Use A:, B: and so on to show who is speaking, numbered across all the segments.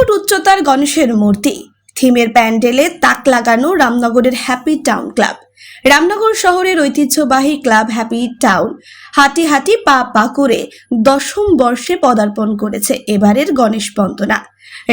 A: Foot উচ্চতার গণেশের মূর্তি। থিমের প্যান্ডেলে তাক লাগানো রামনগরের হ্যাপি টাউন ক্লাব। রামনগর শহরের ঐতিহ্যবাহী ক্লাব হ্যাপি টাউন হাঁটি হাঁটি পা পা করে দশম বর্ষে পদার্পণ করেছে এবারের গণেশ বন্দনা।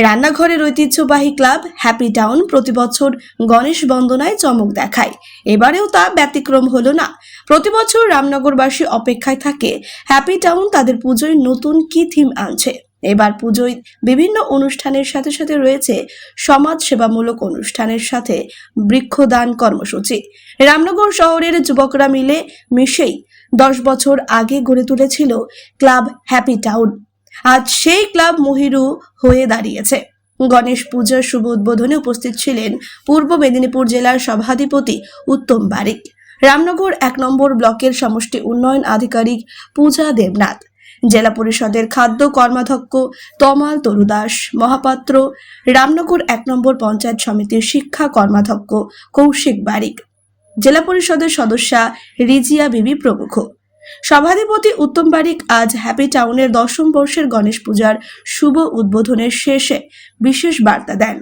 A: রান্নাঘরের ঐতিহ্যবাহী ক্লাব হ্যাপি টাউন প্রতি বছর গণেশ বন্দনায় চমক দেখায়। এবারেও তা ব্যতিক্রম হলো না। প্রতি বছর রামনগরবাসী অপেক্ষায় থাকে হ্যাপি টাউন তাদের পুজোয় নতুন কি থিম আনছে। এবার পুজোয় বিভিন্ন অনুষ্ঠানের সাথে সাথে রয়েছে সমাজ সেবামূলক অনুষ্ঠানের সাথে বৃক্ষদান কর্মসূচি। রামনগর শহরের যুবকরা মিলে মিশেই দশ বছর আগে গড়ে তুলেছিল ক্লাব হ্যাপি টাউন। আজ সেই ক্লাব মহিরু হয়ে দাঁড়িয়েছে। গণেশ পূজার শুভ উদ্বোধনে উপস্থিত ছিলেন পূর্ব মেদিনীপুর জেলার সভাধিপতি উত্তম বারিক। রামনগর এক নম্বর ব্লকের সমষ্টি উন্নয়ন আধিকারিক পূজা দেবনাথ। জেলা পরিষদের খাদ্য কর্মাধ্যক্ষ তমাল তরুদাস, মহাপাত্র রামনগর এক নম্বর পঞ্চায়েত সমিতির শিক্ষা কর্মাধ্যক্ষ কৌশিক বারিক, জেলা পরিষদের সদস্যা রিজিয়া বিবি প্রমুখ। সভাধিপতি উত্তম বারিক আজ হ্যাপি টাউনের দশম বর্ষের গণেশ পূজার শুভ উদ্বোধনের শেষে বিশেষ বার্তা দেন।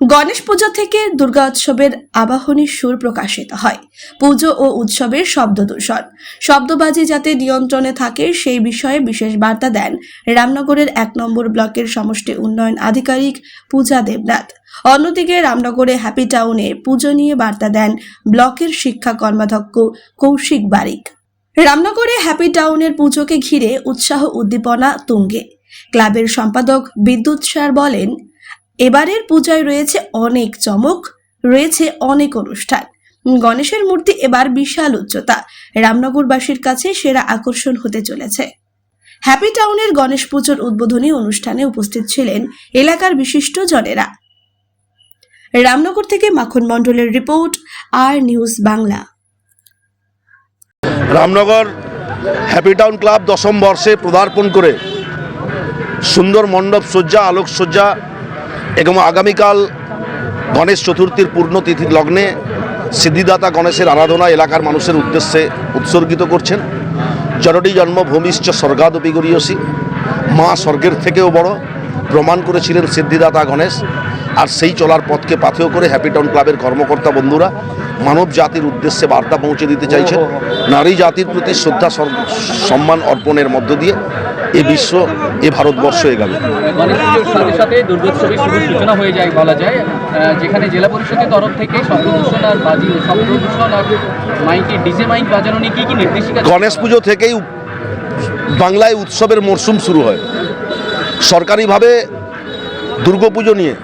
A: গণেশ পূজা থেকে দুর্গা উৎসবের আবাহনী সুর প্রকাশিত হয়। পুজো ও উৎসবের শব্দ দূষণ। শব্দবাজি যাতে নিয়ন্ত্রণে থাকে, সেই বিষয়ে বিশেষ বার্তা দেন রামনগরের এক নম্বর ব্লকের সমষ্টি উন্নয়ন আধিকারিক পূজা দেবনাথ। অন্যদিকে রামনগরে হ্যাপি টাউনে পুজো নিয়ে বার্তা দেন ব্লকের শিক্ষা কর্মাধ্যক্ষ কৌশিক বারিক। রামনগরে হ্যাপি টাউনের পুজোকে ঘিরে উৎসাহ উদ্দীপনা তুঙ্গে। ক্লাবের সম্পাদক বিদ্যুৎ স্যার বলেন এবারের পূজায় রয়েছে অনেক চমক, রয়েছে অনেক অনুষ্ঠান। গণেশের মূর্তি এবার বিশাল উচ্চতা। রামনগরবাসীর কাছে সেরা আকর্ষণ হতে চলেছে। হ্যাপি টাউনের গণেশ পুজোর উদ্বোধনী অনুষ্ঠানে উপস্থিত ছিলেন এলাকার বিশিষ্ট জনেরা। রামনগর থেকে মাখন মণ্ডলের রিপোর্ট, আর news Bangla.
B: Ramnagar happy town club দশম বর্ষে পদার্পণ করে সুন্দর মণ্ডপ সজ্জা, আলোকসজ্জা এবং আগামীকাল গণেশ চতুর্থীর পূর্ণতিথির লগ্নে সিদ্ধিদাতা গণেশের আরাধনা এলাকার মানুষের উদ্দেশ্যে উৎসর্গিত করছেন। জননী জন্মভূমিশ্চ স্বর্গাদপি গরিয়সী। মা স্বর্গের থেকেও বড়, প্রমাণ করেছিলেন সিদ্ধিদাতা গণেশ। আর সেই চলার পথকে পাথেয় করে হ্যাপি টাউন ক্লাবের কর্মকর্তা বন্ধুরা মানব জাতির উদ্দেশ্যে বার্তা পৌঁছে দিতে চাইছেন। নারী জাতির প্রতি শ্রদ্ধা সম্মান অর্পণের মধ্য দিয়ে এ বিশ্ব এ ভারতবর্ষ এগাবে
C: গণেশ সাথে সাথে দুর্গোৎসবের শুভ সূচনা হয়ে যায় বলা যায়। যেখানে জেলা পরিষদের তরফ থেকে শব্দদূষণ আর বাজি শব্দদূষণ আর মাইকে ডিজে মাইক বাজানো নিয়ে কী কী নির্দেশিকা
B: গণেশ পুজো থেকেই বাংলায় উৎসবের মরশুম শুরু হয়। সরকারিভাবে দুর্গাপুজো নিয়ে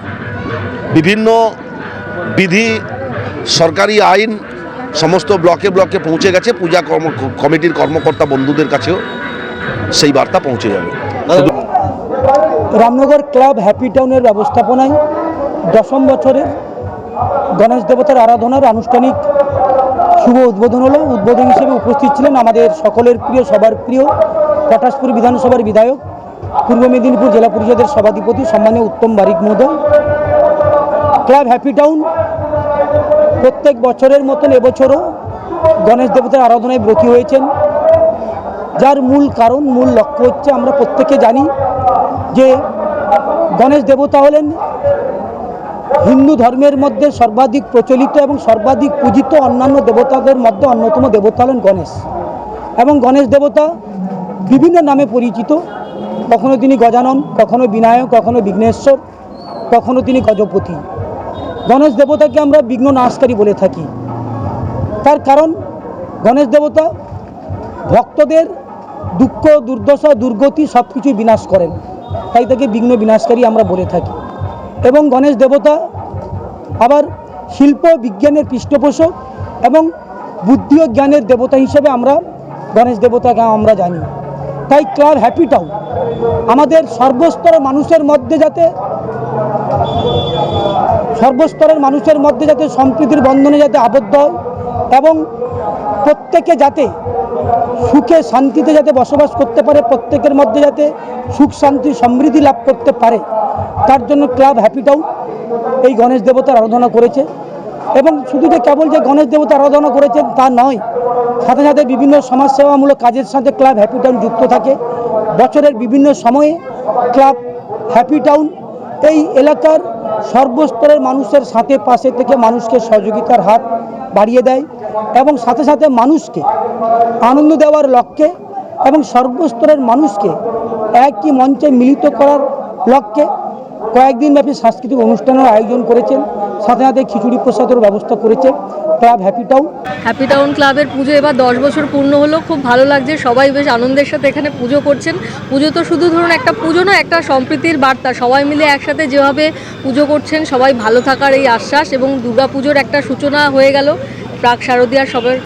B: বিভিন্ন বিধি সরকারি আইন সমস্ত ব্লকে ব্লকে পৌঁছে গেছে। পূজা কর্ম কমিটির কর্মকর্তা বন্ধুদের কাছেও। সেই বার্তা পৌঁছে যাবে।
D: রামনগর ক্লাব হ্যাপি টাউনের ব্যবস্থাপনায় দশম বছরের গণেশ দেবতার আরাধনার আনুষ্ঠানিক শুভ উদ্বোধন হলো। উদ্বোধন হিসেবে উপস্থিত ছিলেন আমাদের সকলের প্রিয় সবার প্রিয় পটাশপুর বিধানসভার বিধায়ক পূর্ব মেদিনীপুর জেলা পরিষদের সভাধিপতি সম্মানীয় উত্তম বারিক মহোদয়। ক্লাব হ্যাপি টাউন প্রত্যেক বছরের মতন এবছরও গণেশ দেবতার আরাধনায় ব্রতী হয়েছেন। যার মূল কারণ, মূল লক্ষ্য হচ্ছে আমরা প্রত্যেকে জানি যে গণেশ দেবতা হলেন হিন্দু ধর্মের মধ্যে সর্বাধিক প্রচলিত এবং সর্বাধিক পূজিত অন্যান্য দেবতাদের মধ্যে অন্যতম দেবতা হলেন গণেশ। এবং গণেশ দেবতা বিভিন্ন নামে পরিচিত। কখনো তিনি গজানন, কখনো বিনায়ক, কখনো বিঘ্নেশ্বর, কখনো তিনি গজপতি। গণেশ দেবতাকে আমরা বিঘ্ন নাশকারী বলে থাকি। তার কারণ, গণেশ দেবতা ভক্তদের দুঃখ, দুর্দশা, দুর্গতি সব কিছুই বিনাশ করেন। তাই তাকে বিঘ্ন বিনাশকারী আমরা বলে থাকি। এবং গণেশ দেবতা আবার শিল্প, বিজ্ঞানের পৃষ্ঠপোষক এবং বুদ্ধি ও জ্ঞানের দেবতা হিসেবে আমরা গণেশ দেবতাকে আমরা জানি। তাই ক্লাব হ্যাপি টাউন আমাদের সর্বস্তরের মানুষের মধ্যে যাতে সর্বস্তরের মানুষের মধ্যে যাতে সম্প্রীতির বন্ধনে যাতে আবদ্ধ হয় এবং প্রত্যেকে যাতে সুখে শান্তিতে যাতে বসবাস করতে পারে, প্রত্যেকের মধ্যে যাতে সুখ, শান্তি, সমৃদ্ধি লাভ করতে পারে, তার জন্য ক্লাব হ্যাপি টাউন এই গণেশ দেবতার আরাধনা করেছে। এবং শুধু যে কেবল যে গণেশ দেবতা আরাধনা করেছেন তা নয়, সাথে সাথে বিভিন্ন সমাজসেবামূলক কাজের সাথে ক্লাব হ্যাপি টাউন যুক্ত থাকে। বছরের বিভিন্ন সময়ে ক্লাব হ্যাপি টাউন এই এলাকার সর্বস্তরের মানুষের সাথে, পাশে থেকে মানুষকে সহযোগিতার হাত বাড়িয়ে দেয় এবং সাথে সাথে মানুষকে, আনন্দ দেওয়ার লক্ষ্যে এবং সর্বস্তরের মানুষকে একই মঞ্চে মিলিত করার লক্ষ্যে কয়েকদিন ব্যাপী সাংস্কৃতিক অনুষ্ঠানের আয়োজন করেছেন। সাথে সাথে খিচুড়ি প্রসাদের ব্যবস্থা করেছে club happy town?
E: Happy town ক্লাবের পুজো এবার দশ বছর পূর্ণ হলো, খুব ভালো লাগছে। সবাই বেশ আনন্দের সাথে এখানে পুজো করছেন। পুজো তো শুধু ধরুন একটা পুজো না একটা সম্প্রীতির বার্তা। সবাই মিলে একসাথে যেভাবে পুজো করছেন, সবাই ভালো থাকার এই আশ্বাস এবং দুর্গা পুজোর একটা সূচনা হয়ে গেল। প্রাক শারদীয়ার সবার